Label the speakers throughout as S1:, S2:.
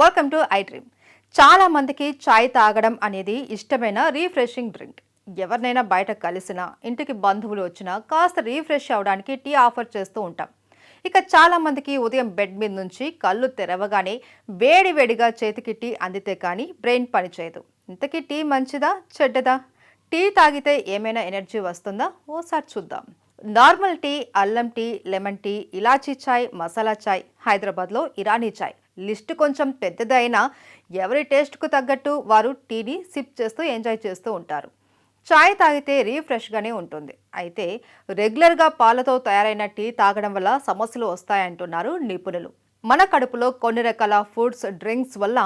S1: Welcome to I dream చాలా మందికి చాయ్ తాగడం అనేది ఇష్టమైన రీఫ్రెషింగ్ డ్రింక్ ఎవరినైనా బయట కలిసినా ఇంటికి బంధువులు వచ్చినా కాస్త రీఫ్రెష్ అవడానికి టీ ఆఫర్ చేస్తూ ఉంటాం. ఇక చాలా మందికి ఉదయం బెడ్ మీద నుంచి కళ్ళు తెరవగానే వేడి వేడిగా చేతికి టీ అందితే కానీ బ్రెయిన్ పనిచేయదు ఇంతకీ టీ మంచిదా చెడ్డదా? టీ తాగితే ఏమైనా ఎనర్జీ వస్తుందా? ఓసారి చూద్దాం. నార్మల్ టీ అల్లం టీ లెమన్ టీ ఇలాచీ చాయ్ మసాలా చాయ్ హైదరాబాద్లో ఇరానీ చాయ్. లిస్ట్ కొంచెం పెద్దదైనా ఎవరి టేస్ట్కు తగ్గట్టు వారు టీని సిప్ చేస్తూ ఎంజాయ్ చేస్తూ ఉంటారు. చాయ్ తాగితే రీఫ్రెష్గానే ఉంటుంది. అయితే రెగ్యులర్గా పాలతో తయారైన టీ తాగడం వల్ల సమస్యలు వస్తాయంటున్నారు నిపుణులు. మన కడుపులో కొన్ని రకాల ఫుడ్స్ డ్రింక్స్ వల్ల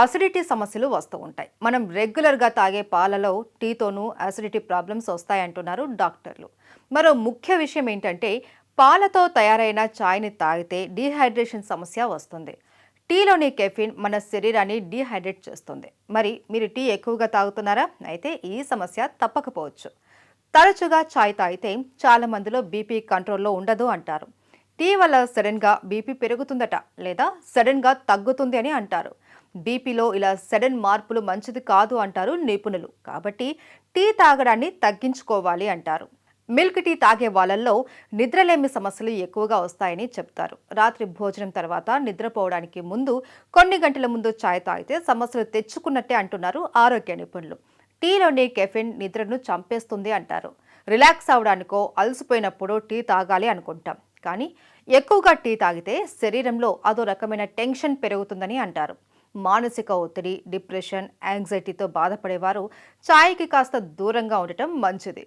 S1: అసిడిటీ సమస్యలు వస్తూ ఉంటాయి. మనం రెగ్యులర్గా తాగే పాలలో టీతోనూ అసిడిటీ ప్రాబ్లమ్స్ వస్తాయంటున్నారు డాక్టర్లు. మరో ముఖ్య విషయం ఏంటంటే పాలతో తయారైన చాయ్ని తాగితే డీహైడ్రేషన్ సమస్య వస్తుంది. టీలోని కెఫిన్ మన శరీరాన్ని డీహైడ్రేట్ చేస్తుంది. మరి మీరు టీ ఎక్కువగా తాగుతున్నారా? అయితే ఈ సమస్య తప్పకపోవచ్చు. తరచుగా చాయ్ తాగితే చాలా మందిలో బీపీ కంట్రోల్లో ఉండదు అంటారు. టీ వల్ల సడన్గా బీపీ పెరుగుతుందట లేదా సడన్గా తగ్గుతుంది అని అంటారు. బీపీలో ఇలా సడన్ మార్పులు మంచిది కాదు అంటారు నిపుణులు. కాబట్టి టీ తాగడాన్ని తగ్గించుకోవాలి అంటారు. మిల్క్ టీ తాగే వాళ్ళల్లో నిద్రలేమి సమస్యలు ఎక్కువగా వస్తాయని చెప్తారు. రాత్రి భోజనం తర్వాత నిద్రపోవడానికి ముందు కొన్ని గంటల ముందు ఛాయ్ తాగితే సమస్యలు తెచ్చుకున్నట్టే అంటున్నారు ఆరోగ్య నిపుణులు. టీలోని కెఫిన్ నిద్రను చంపేస్తుంది అంటారు. రిలాక్స్ అవడానికో అలసిపోయినప్పుడు టీ తాగాలి అనుకుంటాం. కానీ ఎక్కువగా టీ తాగితే శరీరంలో అదో రకమైన టెన్షన్ పెరుగుతుందని అంటారు. మానసిక ఒత్తిడి డిప్రెషన్ యాంగ్జైటీతో బాధపడేవారు ఛాయ్కి కాస్త దూరంగా ఉండటం మంచిది.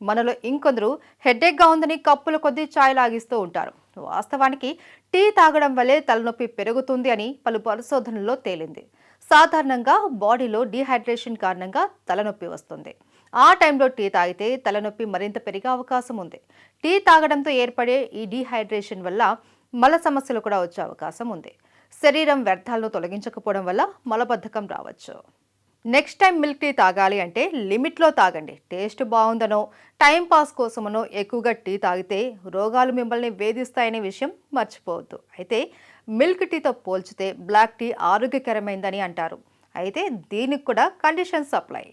S1: మనలో ఇంకొందరు హెడేక్గా ఉందని కప్పుల కొద్దీ ఛాయ్ లాగిస్తూ ఉంటారు. వాస్తవానికి టీ తాగడం వల్లే తలనొప్పి పెరుగుతుంది అని పలు పరిశోధనల్లో తేలింది. సాధారణంగా బాడీలో డీహైడ్రేషన్ కారణంగా తలనొప్పి వస్తుంది. ఆ టైంలో టీ తాగితే తలనొప్పి మరింత పెరిగే అవకాశం ఉంది. టీ తాగడంతో ఏర్పడే ఈ డీహైడ్రేషన్ వల్ల మల సమస్యలు కూడా వచ్చే అవకాశం ఉంది. శరీరం వ్యర్థాలను తొలగించకపోవడం వల్ల మలబద్ధకం రావచ్చు. నెక్స్ట్ టైం మిల్క్ టీ తాగాలి అంటే లిమిట్లో తాగండి. టేస్ట్ బాగుందనో టైం పాస్ కోసమనో ఎక్కువగా టీ తాగితే రోగాలు మిమ్మల్ని వేధిస్తాయనే విషయం మర్చిపోవద్దు. అయితే మిల్క్ టీతో పోల్చితే బ్లాక్ టీ ఆరోగ్యకరమైందని అంటారు. అయితే దీనికి కూడా కండిషన్స్ అప్లై